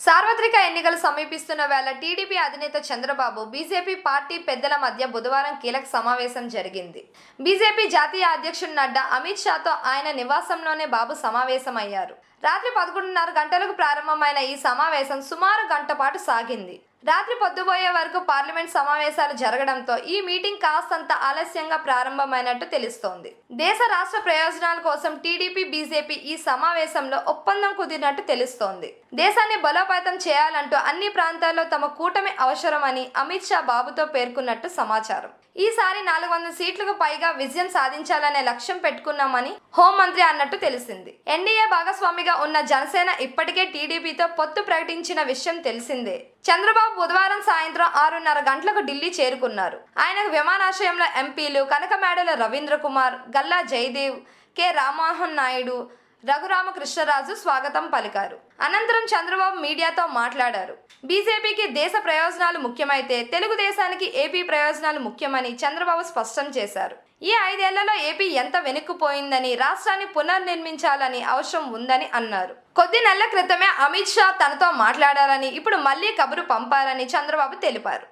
సార్వత్రిక ఎన్నికలు సమీపిస్తున్న వేళ టీడీపీ అధినేత చంద్రబాబు బీజేపీ పార్టీ పెద్దల మధ్య బుధవారం కీలక సమావేశం జరిగింది. బీజేపీ జాతీయ అధ్యక్షుడు నడ్డా అమిత్ షాతో ఆయన నివాసంలోనే బాబు సమావేశమయ్యారు. రాత్రి పదకొండున్నర గంటలకు ప్రారంభమైన ఈ సమావేశం సుమారు గంట పాటు సాగింది. రాత్రి పొద్దుపోయే వరకు పార్లమెంట్ సమావేశాలు జరగడంతో ఈ మీటింగ్ కాస్తంత ఆలస్యంగా ప్రారంభమైనట్టు తెలుస్తోంది. దేశ రాష్ట్ర ప్రయోజనాల కోసం టీడీపీ బీజేపీ ఈ సమావేశంలో ఒప్పందం కుదిరినట్టు తెలుస్తోంది. దేశాన్ని బలోపేతం చేయాలంటూ అన్ని ప్రాంతాల్లో తమ కూటమి అవసరమని అమిత్ షా బాబుతో పేర్కొన్నట్టు సమాచారం. ఈసారి నాలుగు వందల సీట్లకు పైగా విజయం సాధించాలనే లక్ష్యం పెట్టుకున్నామని హోంమంత్రి అన్నట్టు తెలిసింది. ఎన్డీఏ భాగస్వామిగా ఉన్న జనసేన ఇప్పటికే టీడీపీతో పొత్తు ప్రకటించిన విషయం తెలిసిందే. చంద్రబాబు బుధవారం సాయంత్రం ఆరున్నర గంటలకు ఢిల్లీ చేరుకున్నారు. ఆయనకు విమానాశ్రయంలో ఎంపీలు కనకమేడల రవీంద్ర కుమార్ గల్లా జయదేవ్ కె రామ్మోహన్ నాయుడు రఘురామకృష్ణరాజు స్వాగతం పలికారు. అనంతరం చంద్రబాబు మీడియాతో మాట్లాడారు. బీజేపీకి దేశ ప్రయోజనాలు ముఖ్యమైతే తెలుగుదేశానికి ఏపీ ప్రయోజనాలు ముఖ్యమని చంద్రబాబు స్పష్టం చేశారు. ఈ ఐదేళ్ళలో ఏపీ ఎంత వెనుక్కుపోయిందని రాష్ట్రాన్ని పునర్నిర్మించాలని అవసరం ఉందని అన్నారు. కొద్ది నెలల క్రితమే అమిత్ షా తనతో మాట్లాడారని ఇప్పుడు మళ్ళీ కబురు పంపారని చంద్రబాబు తెలిపారు.